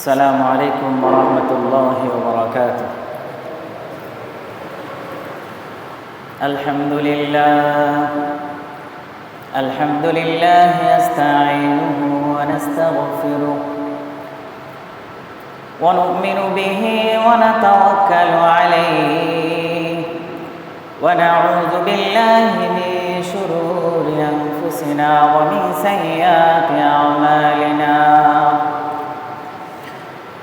السلام عليكم ورحمة الله وبركاته. الحمد لله. الحمد لله أستعينه ونستغفره. ونؤمن به ونتوكل عليه. ونعوذ بالله من شرور أنفسنا ومن سيئات أعمالنا.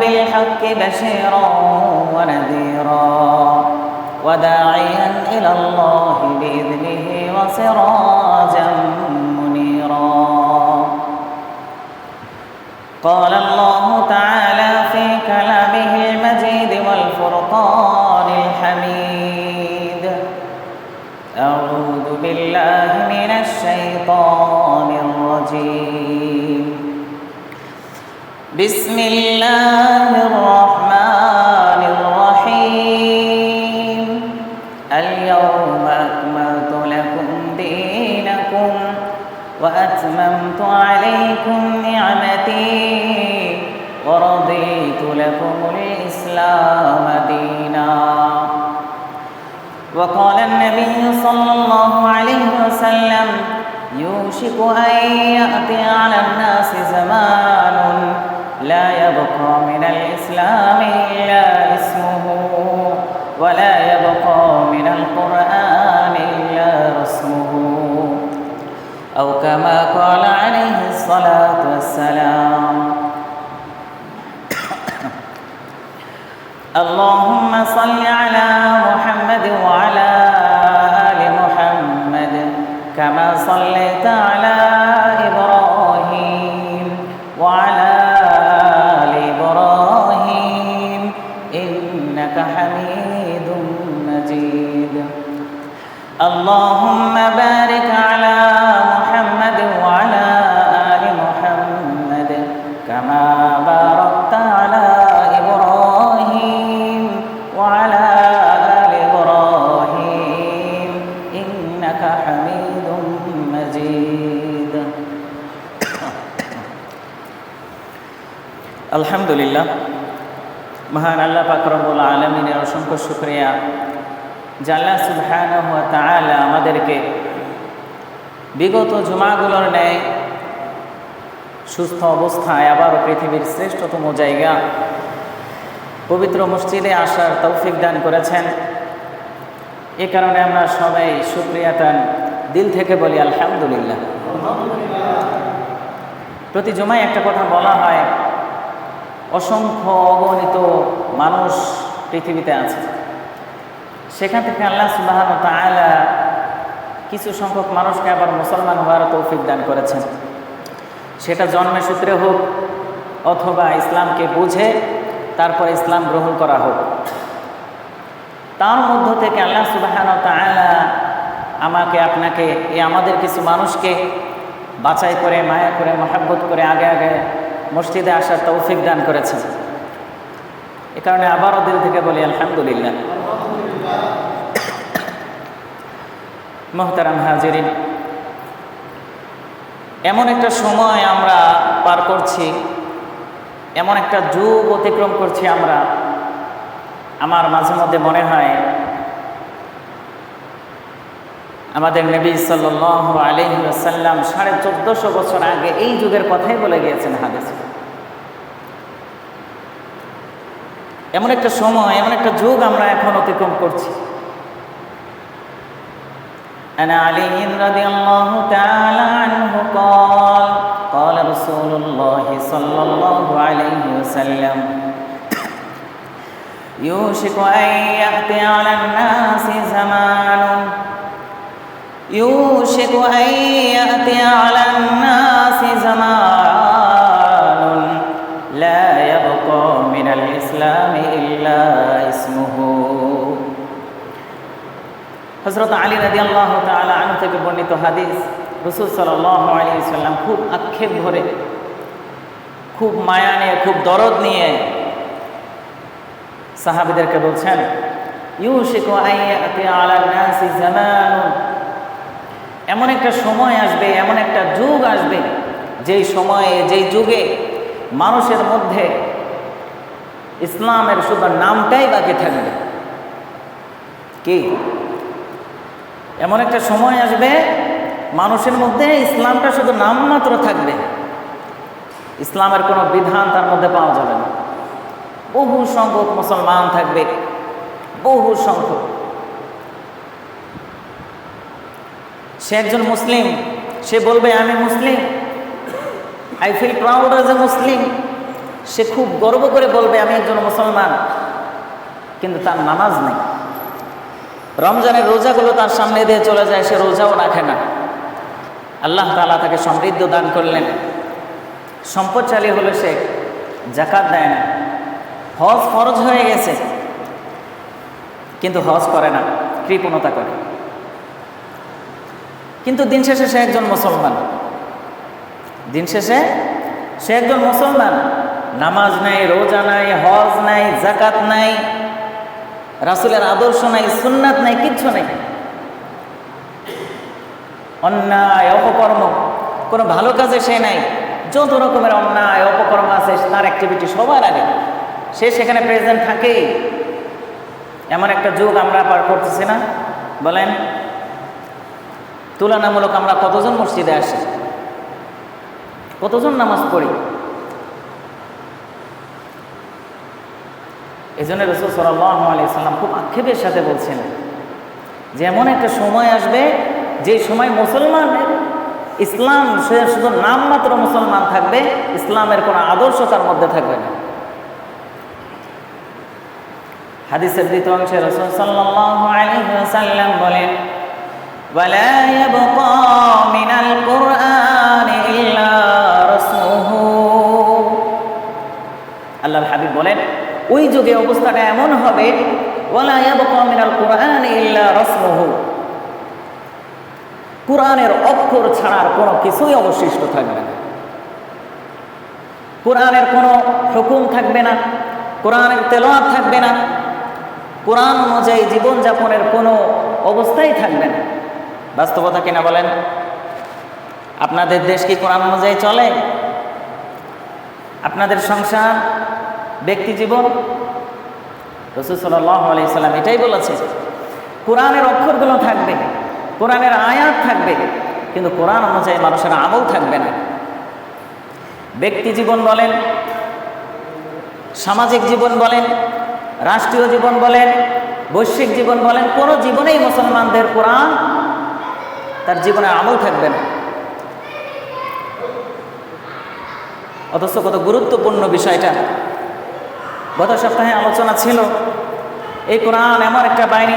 بالحق بشيرا ونذيرا وداعيا إلى الله بإذنه وسراجا منيرا. قال الله تعالى في كلامه المجيد والفرقان الحميد. أعوذ بالله من الشيطان الرجيم. بسم الله الرحمن الرحيم. اليوم أكملت لكم دينكم وأتممت عليكم نعمتي ورضيت لكم الإسلام دينا. وقال النبي صلى الله عليه وسلم يوشك أن يأتي على الناس زمان لا يبقى من الإسلام إلا اسمه ولا يبقى من القرآن إلا رسمه. أو كما قال عليه الصلاة والسلام আল্লাহ আলমিনের অসংখ্য শুক্রিয়া। জাল্লা সুবহানাহু ওয়া আমাদেরকে বিগত জুমাগুলোর ন্যায় সুস্থ অবস্থায় আবারও পৃথিবীর শ্রেষ্ঠতম জায়গা, পবিত্র মসজিদে আসার তৌফিক দান করেছেন। এ কারণে আমরা সবাই সুক্রিয়াতান দিল থেকে বলি আলহামদুলিল্লাহ। প্রতি জমায় একটা কথা বলা হয়, অসংখ্য অগণিত মানুষ পৃথিবীতে আছে। সেখান থেকে আল্লাহ সুবাহ তাআলা কিছু সংখ্যক মানুষকে আবার মুসলমান হওয়ার তৌফিক দান করেছেন। সেটা জন্মের সূত্রে হোক অথবা ইসলামকে বুঝে তারপর ইসলাম গ্রহণ করা হোক। তার মধ্য থেকে আল্লাহ সুবাহান তাআলা আমাকে, আপনাকে, এই আমাদের কিছু মানুষকে বাছাই করে, মায়া করে, মহাব্বত করে আগে আগে মসজিদে আসার তৌফিক দান করেছেন। এ কারণে আবারও দিল থেকে বলি, আলহামদুলিল্লাহ। মোহতারাম হাজিরিন, এমন একটা সময় আমরা পার করছি, এমন একটা যুগ অতিক্রম করছি আমরা। আমার মাঝে মধ্যে মনে হয়, আমাদের নবী সাল আলহিসাল্লাম সাড়ে চোদ্দশো বছর আগে এই যুগের কথাই বলে গিয়েছেন হাদিস। এমন একটা সময় এমন একটা যুগ আমরা এখন অতিক্রম করছি أنا علي رضي الله تعالى عنه قال قال رسول الله صلى الله عليه وسلم يوشك أن يأتي على الناس زمان يوشك أن يأتي على الناس হজরত আলী রাজি আল্লাহ তালা আনু থেকে বর্ণিত হাদিস, রসুল সাল্লাহ আলী সাল্লাম খুব আক্ষেপ ভরে খুব মায়া নিয়ে, খুব দরদ নিয়ে সাহাবিদেরকে বলছেন, ইউশিকু আইয়াতি আলা নাসি এমন একটা সময় আসবে, এমন একটা যুগ আসবে, যেই সময়ে, যেই যুগে মানুষের মধ্যে ইসলামের শুধু নামটাই বাকি থাকবে। কি? এমন একটা সময় আসবে, মানুষের মধ্যে ইসলামটা শুধু নামমাত্র থাকবে। ইসলামের কোনো বিধান তার মধ্যে পাওয়া যাবে না। বহু সংখ্যক মুসলমান থাকবে, বহু সংখ্যক। সে একজন মুসলিম, সে বলবে, আমি মুসলিম। I feel proud as a Muslim সে খুব গর্ব করে বলবে, আমি একজন মুসলমান। কিন্তু তার নামাজ নেই। রমজানের রোজাগুলো তার সামনে দিয়ে চলে যায়, সে রোজাও রাখে না। আল্লাহ তালা তাকে সমৃদ্ধ দান করলেন। সম্পদশালী হলে সে জাকাত দেয় না। হজ ফরজ হয়ে গেছে, কিন্তু হজ করে না, কৃপণতা করে। কিন্তু দিন শেষে সে একজন মুসলমান। দিন শেষে সে একজন মুসলমান। নামাজ নাই, রোজা নাই, হজ নাই জাকাত নাই। রাসুলের আদর্শ নাই, সুন্নাত নাই, কিচ্ছু নাই। অন্যায়, অপকর্ম, কোনো ভালো কাজে সে নাই। যত রকমের অন্যায়, অপকর্ম আছে, তার অ্যাক্টিভিটি সবার আগে। সে সেখানে প্রেজেন্ট থাকেই এমন একটা যুগ আমরা পার করতেছি না। বলেন, তুলনামূলক আমরা কতজন মসজিদে আসি? কতজন নামাজ পড়ি? এই জন্য রসুল সাল্লাহ আলিয়াল্লাম খুব আক্ষেপের সাথে বলছেন যে এমন একটা সময় আসবে যে সময় মুসলমানের ইসলাম সে শুধু নামমাত্র মুসলমান থাকবে ইসলামের কোনো আদর্শ তার মধ্যে থাকবে না হাদিসের দ্বিতীয় অংশে রসুল সাল্লাহ আলিহাল্লাম বলেন ولا يبقى من القرآن إلا رسمه আল্লাহর হাবিব বলেন ওই যুগে অবস্থাটা এমন হবে কোরআনের অক্ষর ছাড়ার কোনো কিছুই অবশিষ্ট থাকবে না। কোরআনের কোনো হুকুম থাকবে না, কোরআনের তেলাওয়াত থাকবে না, কোরআন অনুযায়ী জীবনযাপনের কোনো অবস্থাই থাকবে না। বাস্তবতা কিনা বলেন? আপনাদের দেশ কি কোরআন অনুযায়ী চলে? আপনাদের সংসার ব্যক্তি জীবন, রসুল সাল্লাহ এটাই বলেছে কোরআনের অক্ষরগুলো থাকবে, কোরআনের আয়াত থাকবে, কিন্তু কোরআন অনুযায়ী মানুষের আমল থাকবে না। ব্যক্তি জীবন বলেন, সামাজিক জীবন বলেন, রাষ্ট্রীয় জীবন বলেন, বৈশ্বিক জীবন বলেন, কোনো জীবনেই মুসলমানদের কোরআন তার জীবনে আমল থাকবে না। অথচ কত গুরুত্বপূর্ণ বিষয়টা। গত সপ্তাহে আলোচনা ছিল, এই কোরআন এমন একটা বাণী,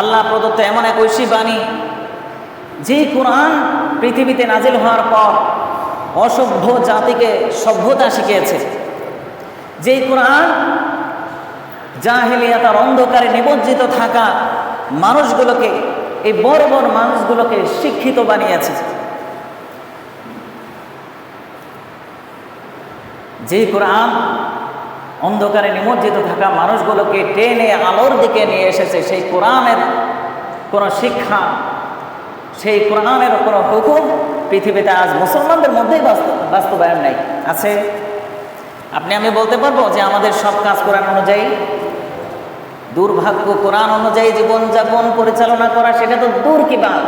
আল্লাহ প্রদত্ত এমন এক ঐশী বাণী, যে কোরআন পৃথিবীতে নাজিল হওয়ার পর অসভ্য জাতিকে সভ্যতা শিখিয়েছে। যেই কোরআন জাহেলিয়া তার অন্ধকারে নিমজ্জিত থাকা মানুষগুলোকে, এই বড় বড় মানুষগুলোকে শিক্ষিত বানিয়েছে। যে কোরআন অন্ধকারে নিমজ্জিত থাকা মানুষগুলোকে টেনে আলোর দিকে নিয়ে এসেছে। সেই কোরআনের কোনো শিক্ষা, সেই কোরআনের কোনো হুকুম পৃথিবীতে আজ মুসলমানদের মধ্যেই বাস্তবায়ন নেই। আছে? আপনি, আমি বলতে পারব যে আমাদের সব কাজ কোরআন অনুযায়ী। দুর্ভাগ্য কোরআন অনুযায়ী জীবনযাপন পরিচালনা করা, সেটা তো দূর কি বাদ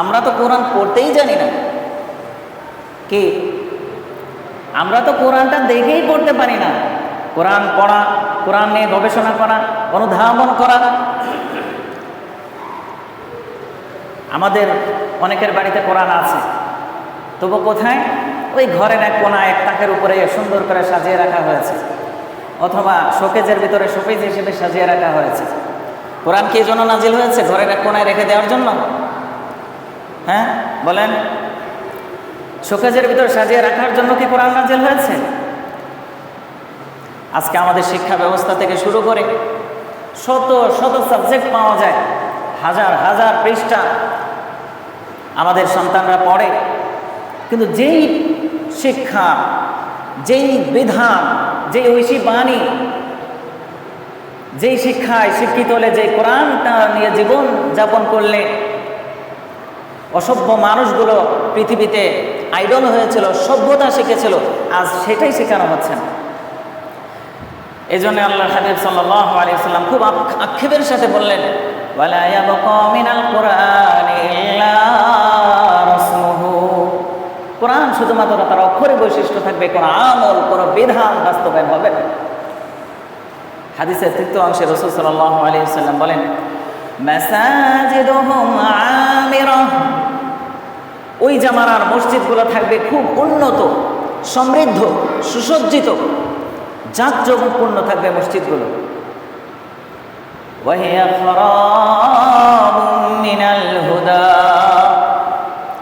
আমরা তো কোরআন পড়তেই জানি না। কি? আমরা তো কোরআনটা দেখেই পড়তে পারি না। কোরআন পড়া, কোরআন নিয়ে গবেষণা করা, অনুধাবন করা। আমাদের অনেকের বাড়িতে কোরআন আছে। তবু কোথায়? ওই ঘরের এক কোনা এক তাকের উপরে সুন্দর করে সাজিয়ে রাখা হয়েছে। অথবা শোকেজের ভিতরে শোকেজ হিসেবে সাজিয়ে রাখা হয়েছে। কোরআন কি জন্য নাজিল হয়েছে? ঘরের এক কোনায় রেখে দেওয়ার জন্য? হ্যাঁ? বলেন। শোকেজের ভিতরে সাজিয়ে রাখার জন্য কি কোরআন নাজিল হয়েছে? আজকে আমাদের শিক্ষা ব্যবস্থা থেকে শুরু করে শত শত সাবজেক্ট পাওয়া যায়, হাজার হাজার পৃষ্ঠা আমাদের সন্তানরা পড়ে। কিন্তু যেই শিক্ষা, যেই বিধান, যেই ঐশী বাণী, যেই শিক্ষায় শিক্ষিত হলে যে কোরআনটা নিয়ে জীবন যাপন করলে অসভ্য মানুষগুলো পৃথিবীতে আইডল হয়েছিল, সভ্যতা শিখেছিল, আজ সেটাই শেখানো হচ্ছে না এই জন্য আল্লাহ হাবিব সাল্লাহ আলিয়াল্লাম খুব আক- আক্ষেপের সাথে বললেন, "ওয়ালা ইয়াবকা মিনাল কুরআনি ইল্লা রাসমুহু।" কোরআন শুধুমাত্র তার অক্ষরে বৈশিষ্ট্য থাকবে, কোনো আমল, কোনো বিধান বাস্তবায়ন হবে না হাদিসের তৃতীয় অংশে রসুল সাল্লাহ বলেন ওই জামানার মসজিদগুলো থাকবে খুব উন্নত, সমৃদ্ধ, সুসজ্জিত, জাঁকজমকপূর্ণ থাকবে মসজিদগুলো।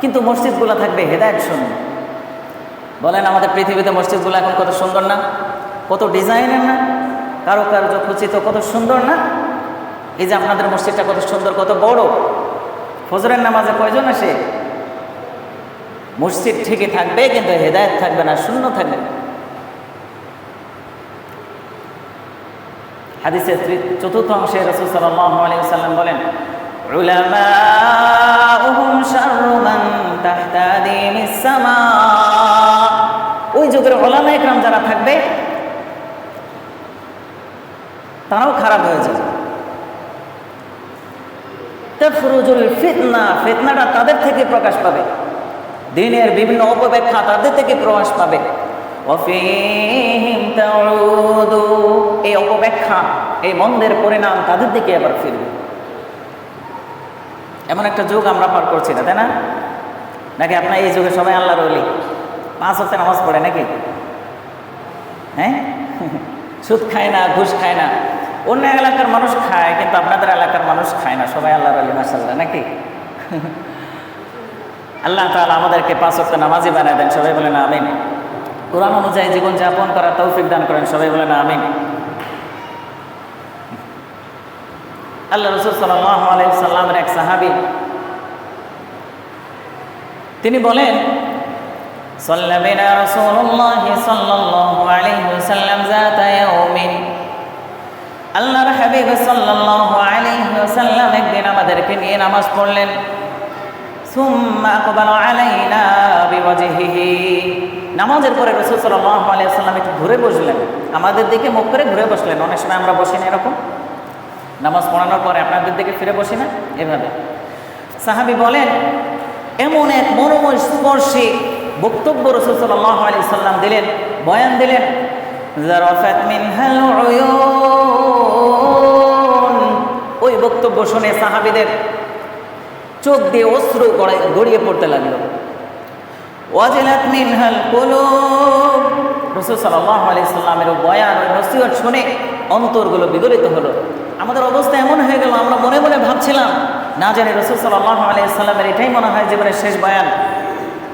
কিন্তু মসজিদগুলো থাকবে হেদায়ত শূন্য। বলেন আমাদের পৃথিবীতে মসজিদগুলো এখন কত সুন্দর না? কত ডিজাইনের না? কারও কার্য খুচিত কত সুন্দর না? এই যে আপনাদের মসজিদটা কত সুন্দর, কত বড়। ফজরের নামাজে কয়জন আসে? মসজিদ ঠিকই থাকবে, কিন্তু হেদায়ত থাকবে না, শূন্য থাকবে হাদিসের তৃ- চতুর্থ অংশে রসুল সাল্লাল্লাহু আলাইহি ওয়াসাল্লাম বলেন ওই যুগের ওলামা যারা থাকবে, তারাও খারাপ হয়ে যাবে। তফরুজুল ফিতনা, ফিতনাটা তাদের থেকে প্রকাশ পাবে। দিনের বিভিন্ন অপব্যাখ্যা তাদের থেকে প্রকাশ পাবে। এই অপব্যাখ্যা, এই মন্দের পরিণাম তাদের দিকে আবার ফিরবে। এমন একটা যুগ আমরা পার করছি না, তাই না? নাকি আপনার এই যুগে সবাই আল্লাহর অলি পাঁচ হচ্ছে নামাজ পড়ে নাকি? হ্যাঁ? সুদ খায় না, ঘুষ খায় না। অন্য এলাকার মানুষ খায় কিন্তু আপনাদের এলাকার মানুষ খায় না সবাই আল্লাহর আলী মাসাল্লাহ নাকি আল্লাহ তাআলা আমাদেরকে পাঁচ ওয়াক্ত নামাজি বানায় দেন সবাই বলেন আমিন কোরআন অনুযায়ী জীবন যাপন করার তৌফিক দান করেন সবাই বলেন আমিন আল্লাহ রসুল সাল্লাহ আলাইসাল্লামের এক সাহাবি তিনি বলেন صلى بنا رسول الله صلى الله عليه وسلم ذات يوم আল্লাহর হাবিব সাল্লাল্লাহু আলাইহি ওয়াসাল্লাম একদিন আমাদেরকে নিয়ে নামাজ পড়লেন। সুম্মা আকবালা আলাইনা বিওয়াজহিহি। নামাজের পরে রাসূল সাল্লাল্লাহু আলাইহি ওয়াসাল্লাম একটু ঘুরে বসলেন। আমাদের দিকে মুখ করে ঘুরে বসলেন। অনেক সময় আমরা বসি না এরকম। নামাজ পড়ানোর পরে আপনাদের দিকে ফিরে বসি না? এভাবে। সাহাবি বলেন, এমন এক মনোময় স্পর্শী বক্তব্য রসুল সাল্লাহ আলি সাল্লাম দিলেন, বয়ান দিলেন জারাফাত মিনহাল উয়ুন। ওই বক্তব্য শুনে সাহাবিদের চোখ দিয়ে অস্ত্র গড়ায়- পড়তে লাগল। ওয়াজিলাত মিনহাল কুলুব। রসুল সাল্লাহ আলি সাল্লামের বয়ান, ওই নসিহত শুনে অন্তরগুলো বিগলিত হলো। আমাদের অবস্থা এমন হয়ে গেল, আমরা মনে মনে ভাবছিলাম, না জানি রসুল সাল্লাহ আলি সাল্লামের এটাই মনে হয় জীবনের শেষ বয়ান।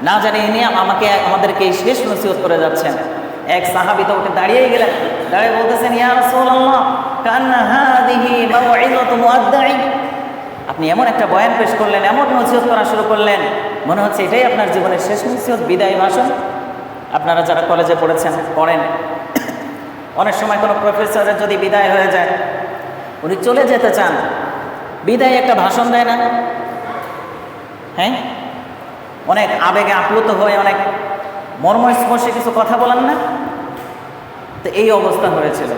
না জানি ইনি আমাকে, আমাদেরকে শেষ নসিহত করে যাচ্ছেন। এক সাহাবি তো উঠে দাঁড়িয়ে গেলেন। দাঁড়িয়ে বলতেছেন, ইয়া রাসূলুল্লাহ, কান্না আপনি এমন একটা বয়ান পেশ করলেন, এমন নসিহত করা শুরু করলেন। মনে হচ্ছে এটাই আপনার জীবনের শেষ নসিহত, বিদায় ভাষণ। আপনারা যারা কলেজে পড়েছেন, পড়েন। অনেক সময় কোনো প্রফেসরের যদি বিদায় হয়ে যায়, উনি চলে যেতে চান। বিদায় একটা ভাষণ দেয় না। হ্যাঁ? অনেক আবেগে আপ্লুত হয়ে, অনেক মর্মস্পর্শী কিছু কথা বলেন না? তো এই অবস্থা হয়েছিল।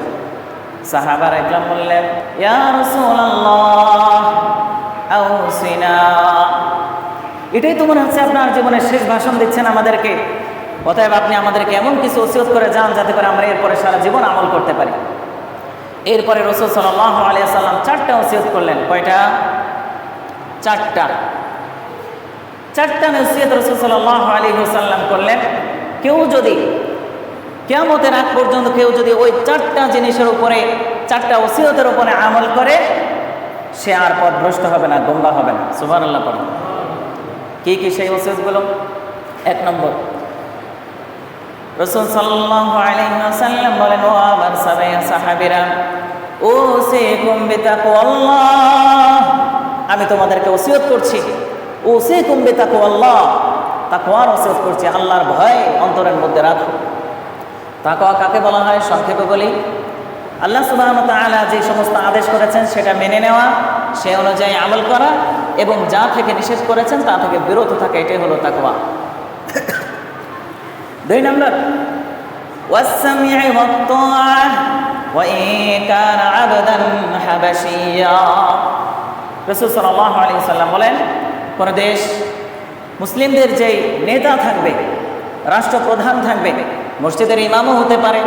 সাহাবার একলাম বললেন এটাই তো মনে হচ্ছে আপনার জীবনের শেষ ভাষণ দিচ্ছেন আমাদেরকে। অতএব আপনি আমাদেরকে এমন কিছু ওসিয়ত করে যান যাতে করে আমরা এরপরে সারা জীবন আমল করতে পারি। এরপরে রসুল সাল্লাহ আলিয়া সাল্লাম চারটা ওসিয়ত করলেন। কয়টা? চারটা। চারটা নসিয়ত রসুল সাল্লাহ আলী সাল্লাম করলেন। কেউ যদি কেয়ামতের আগ পর্যন্ত কেউ যদি ওই চারটা জিনিসের উপরে, চারটা ওসিয়তের উপরে আমল করে, সে আর পথ ভ্রষ্ট হবে না, গোমরা হবে না। সুবান আল্লাহ পড়ে। কি কি সেই ওসিয়তগুলো? এক নম্বর, রসুল সাল্লাল্লাহু আলাইহি ওয়াসাল্লাম বলেন, ও আমার সাবে সাহাবীরা, ও সে কুম্বে আমি তোমাদেরকে ওসিয়ত করছি। ওসে কুম্বে তাকো আল্লাহ তাকোয়ার ওসেস করছে, আল্লাহর ভয় অন্তরের মধ্যে রাখো। তাকোয়া কাকে বলা হয়? সংক্ষেপে বলি। আল্লাহ সুবাহ আলা যে সমস্ত আদেশ করেছেন, সেটা মেনে নেওয়া, সে অনুযায়ী আমল করা এবং যা থেকে নিষেধ করেছেন, তা থেকে বিরত থাকা, এটাই হলো তাকোয়া দুই নম্বর রসুল সাল্লাহ আলি সাল্লাম বলেন কোনো দেশ মুসলিমদের যেই নেতা থাকবে, রাষ্ট্রপ্রধান থাকবে, মসজিদের ইমামও হতে পারে।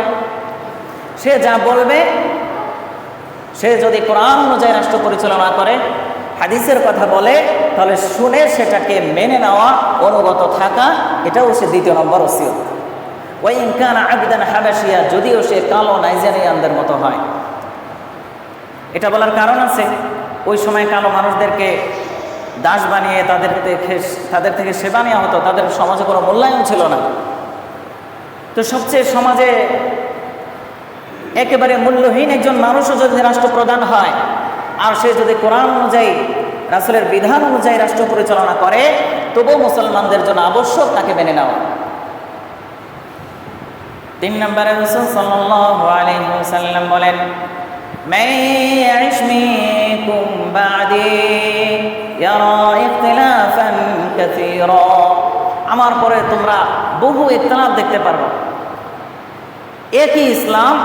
সে যা বলবে, সে যদি কোরআন অনুযায়ী রাষ্ট্র পরিচালনা করে, হাদিসের কথা বলে, তাহলে শুনে সেটাকে মেনে নেওয়া, অনুগত থাকা, এটাও সে দ্বিতীয় নম্বর ওসিয়ত। ওই ইনকান আবিদান হাবাসিয়া যদিও সে কালো নাইজেরিয়ানদের মতো হয়। এটা বলার কারণ আছে, ওই সময় কালো মানুষদেরকে দাস বানিয়ে তাদের থেকে তাদের থেকে সেবা নেওয়া হতো, তাদের সমাজে কোনো মূল্যায়ন ছিল না। তো সবচেয়ে সমাজে একেবারে মূল্যহীন একজন মানুষও যদি রাষ্ট্রপ্রধান হয়, আর সে যদি কোরআন অনুযায়ী, রাসুলের বিধান অনুযায়ী রাষ্ট্র পরিচালনা করে, তবুও মুসলমানদের জন্য আবশ্যক তাকে মেনে নেওয়া। তিন নম্বরে বলেন আমার পরে তোমরা বহু ইখতলাফ দেখতে পারবে। একই ইসলাম,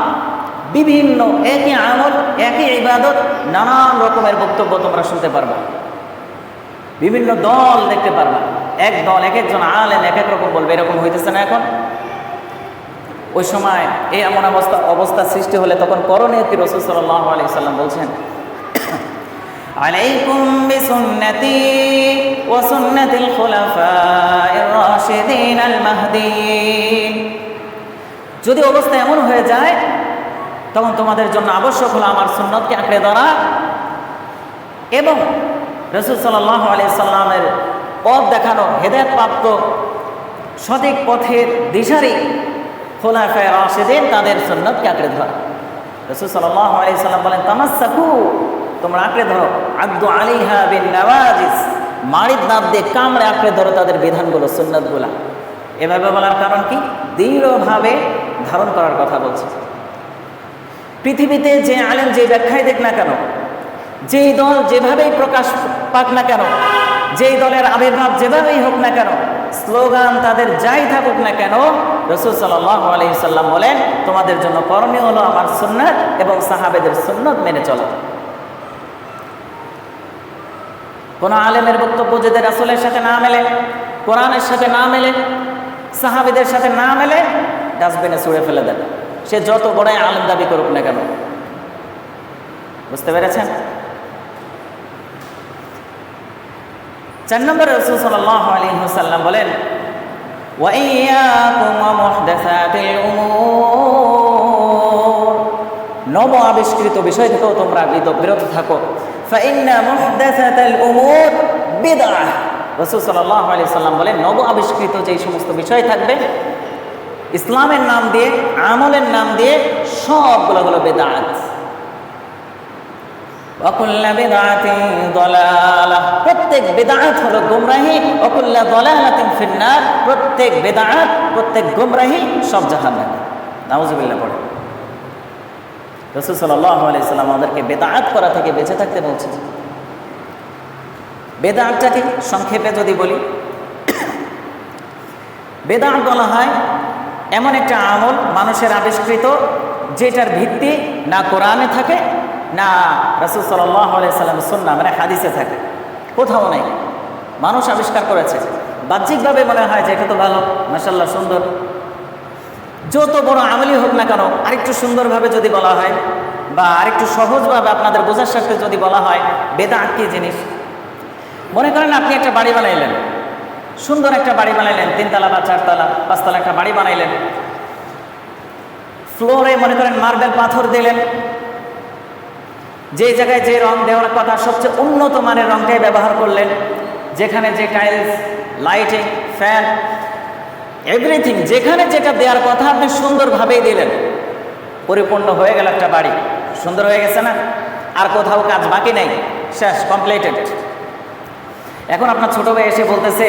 বিভিন্ন একই আমল, একই ইবাদত, নানান রকমের বক্তব্য তোমরা শুনতে পারবা। বিভিন্ন দল দেখতে পারবা। এক দল, এক একজন আলেন এক এক রকম বলবে, এরকম হইতেছে না এখন। ওই সময় এই এমন অবস্থা অবস্থা সৃষ্টি হলে তখন করণীয় কি রসুল সাল্লাহ আলি সাল্লাম বলছেন عليكم بسنتي وسنة الخلفاء الراشدين المهديين যদি অবস্থা এমন হয়ে যায় তখন তোমাদের জন্য আবশ্যক হলো আমার সুন্নতকে আঁকড়ে ধরা এবং রসুল সাল্লাহ আলি সাল্লামের পথ দেখানো হেদায়ত প্রাপ্ত সঠিক পথের দিশারি খোলাফায় রাশেদিন তাদের সুন্নতকে আঁকড়ে ধরা রসুল সাল্লাহ আলি সাল্লাম বলেন তামাসাকু তোমরা আঁকড়ে ধরো। আব্দু আলিহা বিন নওয়াজিস মারিদ দাঁত দিয়ে কামড়ে আঁকড়ে ধরো তাদের বিধানগুলো, সুন্নতগুলা। এভাবে বলার কারণ কি? দৃঢ়ভাবে ধারণ করার কথা বলছে। পৃথিবীতে যে আলেম যে ব্যাখ্যায় দেখ না কেন, যেই দল যেভাবেই প্রকাশ পাক না কেন, যেই দলের আবির্ভাব যেভাবেই হোক না কেন, স্লোগান তাদের যাই থাকুক না কেন, রসুল সাল্লাম বলেন, তোমাদের জন্য করণীয় হলো আমার সুন্নত এবং সাহাবেদের সুন্নত মেনে চলা। কোনো আলেমের বক্তব্য যদি রাসুলের সাথে না মেলে, কোরআনের সাথে না মেলে, সাহাবিদের সাথে না মেলে, ডাস্টবিনে ছুঁড়ে ফেলে দেন। সে যত বড় আলেম দাবি করুক না কেন? বুঝতে পেরেছেন? চার নম্বরে রসুল সাল্লাহ আলী হুসাল্লাম বলেন ওয়াইয়া কুমা মুহদাসাতিল নব আবিষ্কৃত বিষয় থেকেও তোমরা বিরত থাকো। রসুল সাল্লাহ আলি সাল্লাম বলেন নব আবিষ্কৃত যেই সমস্ত বিষয় থাকবে, ইসলামের নাম দিয়ে, আমলের নাম দিয়ে সবগুলো হলো বেদাত অকুল্লা বেদাতিন দলালা। প্রত্যেক বেদাত হলো গুমরাহি, অকুল্লা দলালাতিন ফিন্নার। প্রত্যেক বেদাত প্রত্যেক গুমরাহি সব জাহান্নাম। নাউজুবিল্লাহ পড়ে। রসুল সাল্লাহ আলাইসাল্লাম আমাদেরকে বেদাত করা থেকে বেঁচে থাকতে বলছে বেদাতটাকে সংক্ষেপে যদি বলি, বেদাত বলা হয় এমন একটা আমল মানুষের আবিষ্কৃত যেটার ভিত্তি না কোরআনে থাকে, না রাসুল সাল্লাহ আলাইসাল্লাম সুন্না মানে হাদিসে থাকে। কোথাও নেই। মানুষ আবিষ্কার করেছে। বাহ্যিকভাবে মনে হয় যে এটা তো ভালো মাসাল্লাহ সুন্দর। যত বড় আমলি হোক না কেন, আরেকটু সুন্দরভাবে যদি বলা হয়, বা আরেকটু সহজভাবে আপনাদের বোঝার সাথে যদি বলা হয় বেদা কি জিনিস? মনে করেন আপনি একটা বাড়ি বানাইলেন, সুন্দর একটা বাড়ি বানাইলেন, তিনতলা বা চারতলা, পাঁচতলা একটা বাড়ি বানাইলেন, ফ্লোরে মনে করেন মার্বেল পাথর দিলেন যে জায়গায় যে রং দেওয়ার কথা, সবচেয়ে উন্নত মানের রংটাই ব্যবহার করলেন, যেখানে যে টাইলস, লাইটিং, ফ্যান এভরিথিং যেখানে যেটা দেওয়ার কথা আপনি সুন্দরভাবেই দিলেন। পরিপূর্ণ হয়ে গেল একটা বাড়ি। সুন্দর হয়ে গেছে না? আর কোথাও কাজ বাকি নাই। শেষ কমপ্লিটেড এখন আপনার ছোট ভাই এসে বলতেছে,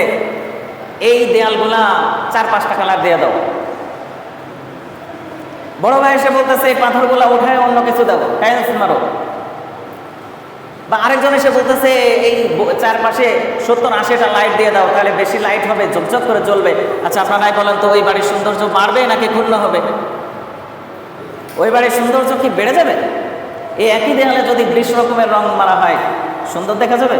এই দেয়ালগুলা চার পাঁচটা কালার দিয়ে দাও। বড় ভাই এসে বলতেছে, এই পাথরগুলা উঠায় অন্য কিছু দাও। টাইলস মারো বা আরেকজন এসে বলতেছে, এই চারপাশে সত্তর আশিটা লাইট দিয়ে দাও, তাহলে বেশি লাইট হবে, ঝকঝক করে জ্বলবে। আচ্ছা আপনারাই বলেন তো, ওই বাড়ির সৌন্দর্য বাড়বে নাকি ক্ষুণ্ণ হবে? ওই বাড়ির সৌন্দর্য কি বেড়ে যাবে? এই একই দেয়ালে যদি বিশ রকমের রং মারা হয়, সুন্দর দেখা যাবে?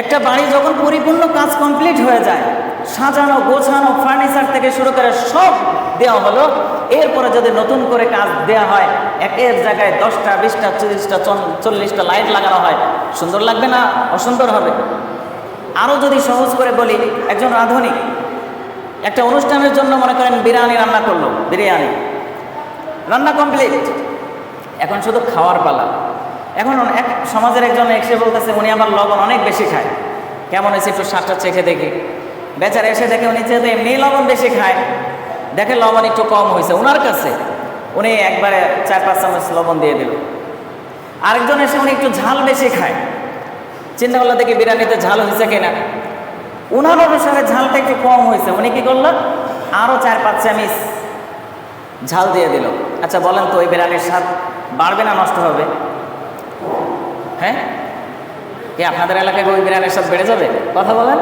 একটা বাড়ি যখন পরিপূর্ণ কাজ কমপ্লিট হয়ে যায় সাজানো, গোছানো ফার্নিচার থেকে শুরু করে সব দেওয়া হলো। এরপরে যদি নতুন করে কাজ দেওয়া হয়, এক একের জায়গায় দশটা, বিশটা, তিরিশটা চল্লিশটা লাইট লাগানো হয়। সুন্দর লাগবে না? অসুন্দর হবে। আরও যদি সহজ করে বলি, একজন রাঁধুনি একটা অনুষ্ঠানের জন্য মনে করেন বিরিয়ানি রান্না করল, বিরিয়ানি। রান্না কমপ্লিট এখন শুধু খাওয়ার পালা। এখন এক সমাজের একজন এসে বলতেছে, উনি আমার লবণ অনেক বেশি খায়। কেমন হয়েছে একটু স্বাদটা চেখে দেখি। বেচারা এসে দেখে উনি যেহেতু এমনি লবণ বেশি খায়, দেখে লবণ একটু কম হয়েছে। ওনার কাছে উনি একবারে চার পাঁচ চামচ লবণ দিয়ে দিল। আরেকজন এসে উনি একটু ঝাল বেশি খায়। চিন্তা করল দেখি বিরিয়ানিতে ঝাল হয়েছে কিনা। উনার অনুসারে ঝালটা একটু কম হয়েছে। উনি কি করল? আরও চার পাঁচ চামিচ ঝাল দিয়ে দিল। আচ্ছা বলেন তো, ওই বিরিয়ানির স্বাদ বাড়বে না নষ্ট হবে? হ্যাঁ? কি আপনাদের এলাকায় ওই বিরিয়ানির স্বাদ বেড়ে যাবে? কথা বলেন।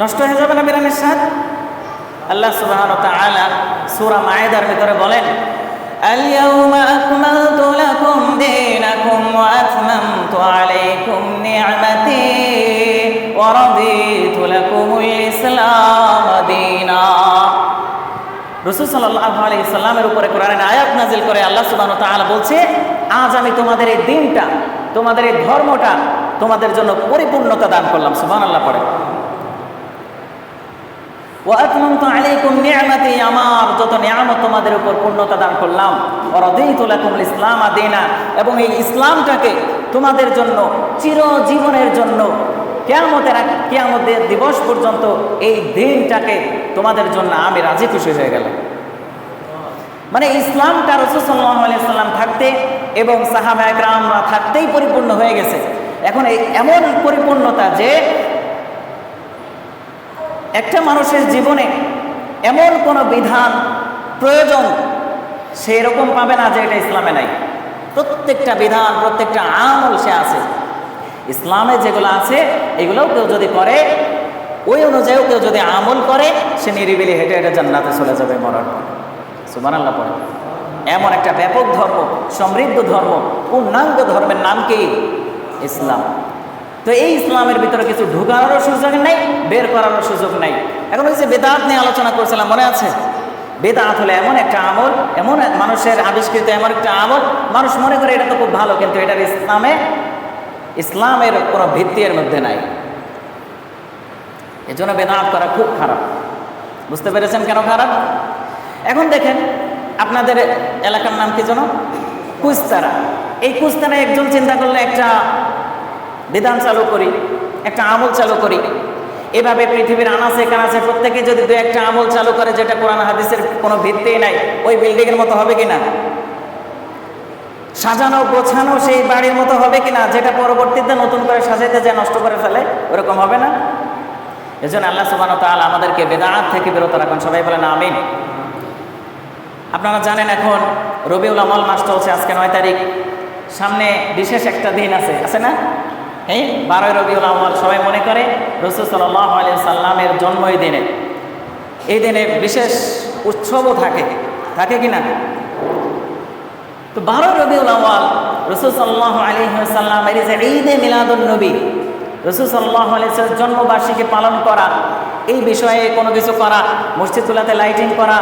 নষ্ট হয়ে যাবে না বিরিয়ানির স্বাদ আল্লাহ সুবহান তাআলা সূরা মায়েদার ভিতরে বলেন اليوم أكملت لكم دينكم وأتممت عليكم نعمتي ورضيت لكم الإسلام دينا রসুল সাল্লাহ আলি সাল্লামের উপরে কোরআনের আয়াত নাজিল করে আল্লাহ সুবাহ তাআলা বলছে আজ আমি তোমাদের এই দিনটা তোমাদের এই ধর্মটা তোমাদের জন্য পরিপূর্ণতা দান করলাম সুবাহ আল্লাহ পড়ে আমার যত নিয়ামত তোমাদের উপর পূর্ণতা দান করলাম। ওয়ারাদিতু লাকুমুল ইসলাম আদিনা এবং এই ইসলামটাকে তোমাদের জন্য, চিরজীবনের জন্য, কেয়ামতের কেয়ামতের দিবস পর্যন্ত এই দিনটাকে তোমাদের জন্য আমি রাজি খুশি হয়ে গেলাম। মানে ইসলামটা রসুল সাল্লাহ সাল্লাম থাকতে এবং সাহাবা একরামরা থাকতেই পরিপূর্ণ হয়ে গেছে। এখন এই এমন পরিপূর্ণতা যে একটা মানুষের জীবনে এমন কোনো বিধান, প্রয়োজন সেই রকম পাবে না যে এটা ইসলামে নাই। প্রত্যেকটা বিধান, প্রত্যেকটা আমল সে আছে। ইসলামে যেগুলো আছে, এগুলোও কেউ যদি করে, ওই অনুযায়ীও কেউ যদি আমল করে, সে নিরিবিলি হেঁটে হেঁটে জান্নাতে চলে যাবে মরার পর। সুমান আল্লাহ পরে এমন একটা ব্যাপক ধর্ম, সমৃদ্ধ ধর্ম, পূর্ণাঙ্গ ধর্মের নাম কি? ইসলাম। তো এই ইসলামের ভিতরে কিছু ঢুকানোরও সুযোগ নেই, বের করারও সুযোগ নেই। এখন ওই যে বেদাত নিয়ে আলোচনা করছিলাম, মনে আছে? বেদাত হলে এমন একটা আমল, এমন মানুষের আবিষ্কৃত এমন একটা আমল, মানুষ মনে করে এটা তো খুব ভালো, কিন্তু এটার ইসলামে, ইসলামের কোনো ভিত্তি এর মধ্যে নাই। এজন্য বেদাত করা খুব খারাপ। বুঝতে পেরেছেন কেন খারাপ? এখন দেখেন, আপনাদের এলাকার নাম কি যেন? কুস্তারা। এই কুস্তারা একজন চিন্তা করলে একটা বিধান চালু করি, একটা আমল চালু করি। এভাবে পৃথিবীর আনাচে কানাচে প্রত্যেকে যদি দু একটা আমল চালু করে, যেটা কোরআন হাদিসের কোনো ভিত্তিই নাই, ওই বিল্ডিংয়ের মতো হবে কিনা? সাজানো, গোছানো সেই বাড়ির মতো হবে কিনা, যেটা পরবর্তীতে নতুন করে সাজাইতে যায়, নষ্ট করে ফেলে, ওরকম হবে না? এজন্য আল্লাহ সুবাহ তাল আমাদেরকে বেদাত থেকে বিরত রাখুন। সবাই বলেন, আমিন। আপনারা জানেন এখন, রবিউল আমল মাস চলছে, আজকে নয় তারিখ। সামনে বিশেষ একটা দিন আছে আছে না? এই, বারোই রবিউল আমল সবাই মনে করে? রসুল সাল্লাহ আলিয়া সাল্লামের জন্ম এই দিনে এই দিনে বিশেষ উৎসবও থাকে। থাকে কি না তো বারো রবিউল আওয়াল রসুল সাল্লাহ আলী সাল্লামের যে ঈদে মিলাদুল নবী, রসুল সাল্লাহ আলিয়ার জন্মবার্ষিকী পালন করা, এই বিষয়ে কোনো কিছু করা, মসজিদ তুলাতে লাইটিং করা,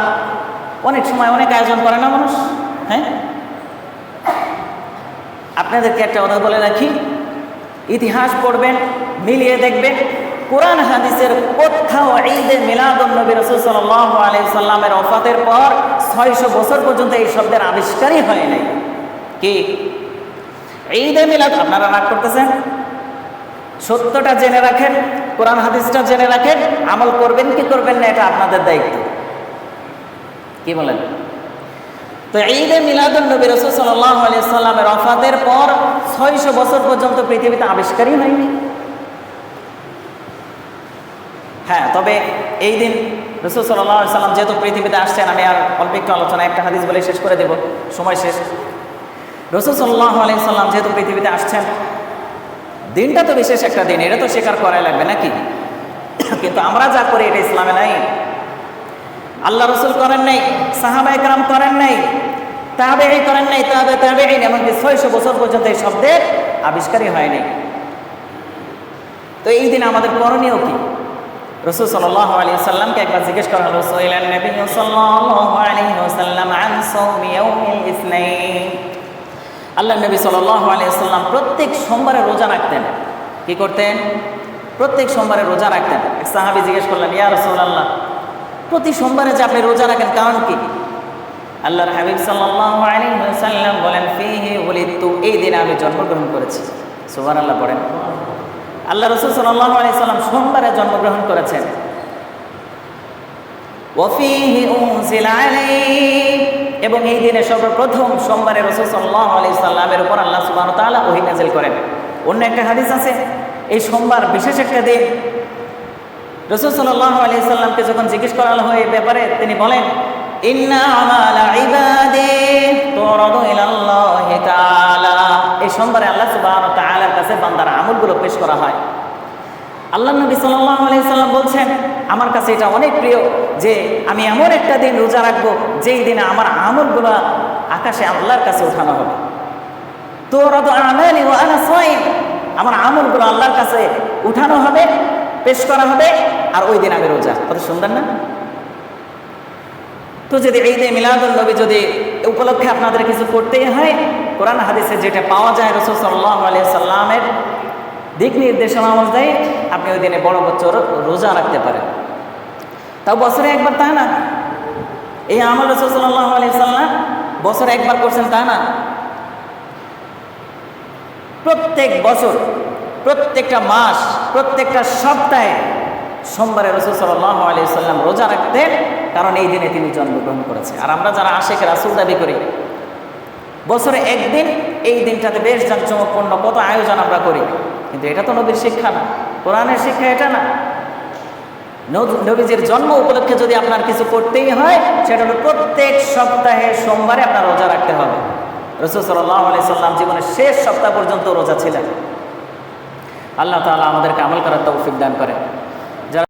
অনেক সময় অনেক আয়োজন করে না মানুষ? হ্যাঁ? আপনাদেরকে একটা কথা বলে রাখি। ইতিহাস পড়বেন, মিলিয়ে দেখবেন। কোরআন, হাদিসের কোথাও ঈদে মিলাদুল নবী রসুল সাল্লাহ আলি সাল্লামের অফাতের পর ছয়শো বছর পর্যন্ত এই শব্দের আবিষ্কারই হয় নাই। কি? ঈদে মিলাদ, আপনারা রাগ করতেছেন? সত্যটা জেনে রাখেন, কোরআন, হাদিসটা জেনে রাখেন, আমল করবেন কি করবেন না, এটা আপনাদের দায়িত্ব। কি বলেন? তো ঈদে মিলাদুল নবী রসুল সাল্লাহ আলিয়া সাল্লামের অফাতের পর ছয়শো বছর পর্যন্ত পৃথিবীতে আবিষ্কারই হয়নি। হ্যাঁ তবে এই দিন রসুল সাল্লাহ সাল্লাম যেহেতু পৃথিবীতে আসছেন, আমি আর অল্প একটু আলোচনা একটা হাদিস বলে শেষ করে দেব। সময় শেষ। রসুল সাল্লাহ সাল্লাম যেহেতু পৃথিবীতে আসছেন, দিনটা তো বিশেষ একটা দিন, এটা তো স্বীকার করাই লাগবে নাকি? কিন্তু আমরা যা করি, এটা ইসলামে নাই। আল্লাহ রসুল করেন নাই সাহাবা একরাম করেন নাই তাবে করেন নাই, তাবে তাবে এমনকি ছয়শো বছর পর্যন্ত এই শব্দের আবিষ্কারই হয়নি তো এই দিন আমাদের করণীয় কি? রসুল সাল্লাহ আলী সাল্লামকে একবার জিজ্ঞেস করা হলো সোহেলান নবী সাল্লাল্লাহু আলাইহি ওয়াসাল্লাম আন সাওমি ইয়াউমিল ইসনাইন? আল্লাহ নবী সাল্লাল্লাহু আলাইহি সাল্লাম প্রত্যেক সোমবারে রোজা রাখতেন। কি করতেন? প্রত্যেক সোমবারে রোজা রাখতেন। এক সাহাবী জিজ্ঞেস করলেন, ইয়া রাসূলুল্লাহ, প্রতি সোমবারে যে আপনি রোজা রাখেন, কারণ কি? আল্লাহর হাবিব সাল্লাল্লাহু আলাইহি ওয়াসাল্লাম বলেন, ফিহি উলিদতু এই দিনে আমি জন্মগ্রহণ করেছি। সুবহানাল্লাহ পড়েন। আল্লাহ রসুল সাল্লাহ আলি সাল্লাম সোমবারে জন্মগ্রহণ করেছেন। ওয়াফিহি উনজিল আলাইহি এবং এই দিনে সর্বপ্রথম সোমবারে রসুল সাল্লাহ আলি সাল্লামের উপর আল্লাহ সুবাহ তাআলা ওহী নাজিল করেন। অন্য একটা হাদিস আছে, এই সোমবার বিশেষ একটা দিন। রসুল সাল্লাহ আলি সাল্লামকে যখন জিজ্ঞেস করা হয় এই ব্যাপারে, তিনি বলেন আমালা ইবাদি, তুরাদু ইলাল্লাহি তাআলা। এই আল্লাহ কাছে বান্দার পেশ করা হয়। বলছেন, আমার কাছে এটা অনেক প্রিয় যে আমি এমন একটা দিন রোজা রাখব, যেই দিনে আমার আমলগুলো আকাশে আল্লাহর কাছে উঠানো হবে। তুরাদু আমালি ওয়া আনা আমার আমলগুলো আল্লাহর কাছে উঠানো হবে, পেশ করা হবে, আর ওই দিন আমি রোজা কত সুন্দর না? তো যদি ঈদে মিলাদুল নবী যদি উপলক্ষে আপনাদের কিছু করতেই হয়, কোরআন হাদিসে যেটা পাওয়া যায় রসুল সাল্লাহ আলিয়া সাল্লামের দিক নির্দেশনা অনুযায়ী আপনি ওই দিনে বড় বছর রোজা রাখতে পারেন। তাও বছরে একবার তা না। এই আমল রসুল সাল্লাহ আলিয়া সাল্লাম বছরে একবার করছেন তা না। প্রত্যেক বছর, প্রত্যেকটা মাস, প্রত্যেকটা সপ্তাহে সোমবারে রসুল সাল্লাহ আলি সাল্লাম রোজা রাখতেন। কারণ এই দিনে তিনি জন্মগ্রহণ করেছে। আর আমরা যারা আশেখ রাসুল দাবি করি, বছরে একদিন এই দিনটাতে বেশ জাঁকজমকপূর্ণ কত আয়োজন আমরা করি। কিন্তু এটা তো নবীর শিক্ষা না, কোরআনের শিক্ষা এটা না। নব- নবীজির জন্ম উপলক্ষে যদি আপনার কিছু করতেই হয়, সেটা হলো প্রত্যেক সপ্তাহে সোমবারে আপনার রোজা রাখতে হবে। রসুল সাল্লাহ আলি সাল্লাম জীবনের শেষ সপ্তাহ পর্যন্ত রোজা ছিলেন। আল্লাহ তাআলা আমাদেরকে আমল করার তৌফিক দান করেন।